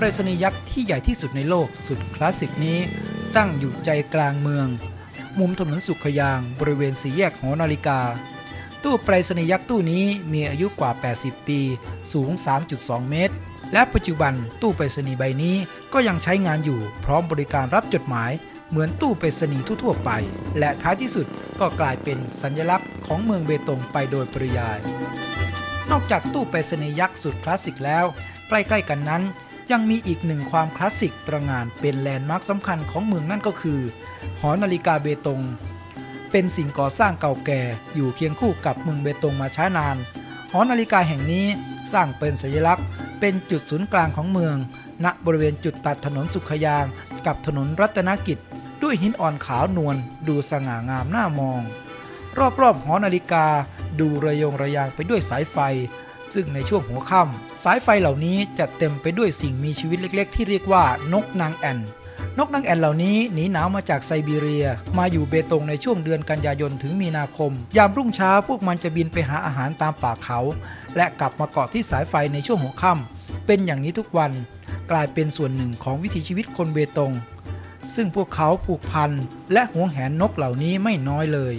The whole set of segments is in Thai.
ไปรษณีย์ยักษ์ที่ใหญ่ที่สุดในโลกสุดคลาสสิกนี้ ตั้งอยู่ใจกลางเมือง มุมถนนสุขยาง บริเวณสี่แยกหอนาฬิกา ตู้ไปรษณีย์ยักษ์ตู้นี้มีอายุกว่า 80 ปี สูง 3.2 เมตร และปัจจุบันตู้ไปรษณีย์ใบนี้ก็ยังใช้งานอยู่พร้อมบริการรับจดหมายเหมือนตู้ไปรษณีย์ทั่วๆไป และท้ายที่สุดก็กลายเป็นสัญลักษณ์ของเมืองเบตงไปโดยปริยาย นอกจากตู้ไปรษณีย์ยักษ์สุดคลาสสิกแล้ว ใกล้ๆกันนั้น ยังมีอีกหนึ่งความคลาสสิกตระหงานเป็นแลนด์มาร์คสำคัญของเมืองนั่นก็คือ หอนาฬิกาเบตง เป็นสิ่งก่อสร้างเก่าแก่อยู่เคียงคู่กับเมืองเบตงมาช้านาน หอนาฬิกาแห่งนี้สร้างเป็นสัญลักษณ์ เป็นจุดศูนย์กลางของเมือง ณบริเวณจุดตัดถนนสุขยาง กับถนนรัตนกิจ ด้วยหินอ่อนขาวนวลดูสง่างามน่ามอง รอบๆหอนาฬิกาดูระยงระยางไปด้วยสายไฟ ซึ่งในช่วงหัวค่ำสายไฟเหล่านี้จะเต็มไปด้วยสิ่งมีชีวิตเล็กๆ ที่เรียกว่านกนางแอ่น นกนางแอ่นเหล่านี้หนีหนาวมาจากไซบีเรีย มาอยู่เบตงในช่วงเดือนกันยายนถึงมีนาคม ยามรุ่งเช้าพวกมันจะบินไปหาอาหารตามป่าเขา และกลับมาเกาะที่สายไฟในช่วงหัวค่ำเป็นอย่างนี้ทุกวัน กลายเป็นส่วนหนึ่งของวิถีชีวิตคนเบตง ซึ่งพวกเขาผูกพันและหวงแหนนกเหล่านี้ไม่น้อยเลย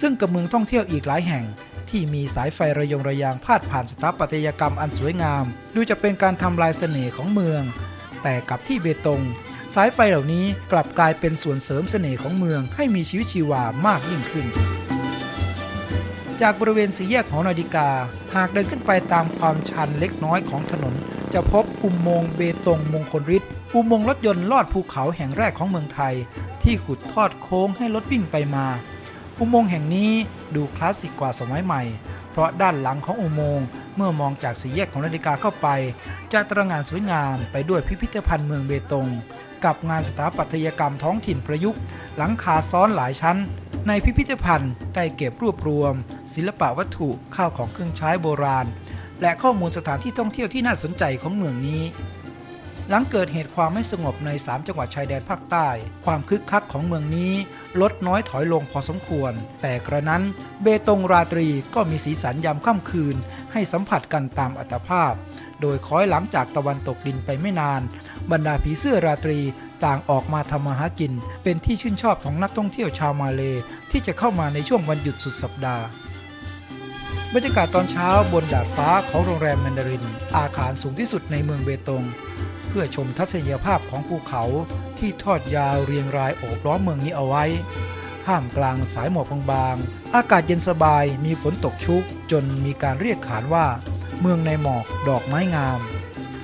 ซึ่งกับเมืองท่องเที่ยวอีกหลายแห่ง ที่มีสายไฟระยงระยางพาดผ่านสถาปัตยกรรมอันสวยงาม ดูจะเป็นการทำลายเสน่ห์ของเมือง แต่กับที่เบตง สายไฟเหล่านี้กลับกลายเป็นส่วนเสริมเสน่ห์ของเมืองให้มีชีวิตชีวามากยิ่งขึ้น จากบริเวณสี่แยกหอนาฬิกา หากเดินขึ้นไปตามความชันเล็กน้อยของถนน จะพบอุโมงค์เบตงมงคลฤทธิ์อุโมงค์รถยนต์ลอดภูเขาแห่งแรกของเมืองไทย ที่ขุดทอดโค้งให้รถวิ่งไปมา อุโมงค์แห่งนี้ดูคลาสสิกกว่าสมัยใหม่ เพราะด้านหลังของอุโมงค์เมื่อมองจากสี่แยกของนาฬิกาเข้าไป จะตระหงานสวยงามไปด้วยพิพิธภัณฑ์เมืองเบตง กับงานสถาปัตยกรรมท้องถิ่นประยุกต์ หลังคาซ้อนหลายชั้น ในพิพิธภัณฑ์ได้เก็บรวบรวม ศิลปะวัตถุข้าวของเครื่องใช้โบราณ และข้อมูลสถานที่ท่องเที่ยวที่น่าสนใจของเมืองนี้หลังเกิดเหตุความไม่สงบใน 3 จังหวัดชายแดนภาคใต้ ความคึกคักของเมืองนี้ ลดน้อยถอยลงพอสมควร แต่กระนั้นเบตงราตรีก็มีสีสันยามค่ำคืน ให้สัมผัสกันตามอัตภาพ โดยคอยหลังจากตะวันตกดินไปไม่นาน บรรดาผีเสื้อราตรีต่างออกมาทำมาหากิน เป็นที่ชื่นชอบของนักท่องเที่ยวชาวมาเลที่จะเข้ามาในช่วงวันหยุดสุดสัปดาห์บรรยากาศตอนเช้าบนดาดฟ้าของโรงแรมแมนดาริน อาคารสูงที่สุดในเมืองเบตง เพื่อชมทัศนียภาพของภูเขา ที่ทอดยาวเรียงรายโอบล้อมเมืองนี้เอาไว้ท่ามกลางสายหมอกบางๆ อากาศเย็นสบายมีฝนตกชุก จนมีการเรียกขานว่า เมืองในหมอกดอกไม้งาม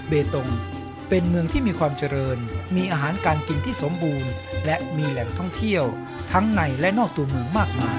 เบตง เป็นเมืองที่มีความเจริญ มีอาหารการกินที่สมบูรณ์ และมีแหล่งท่องเที่ยว ทั้งในและนอกตัวเมืองมากมาย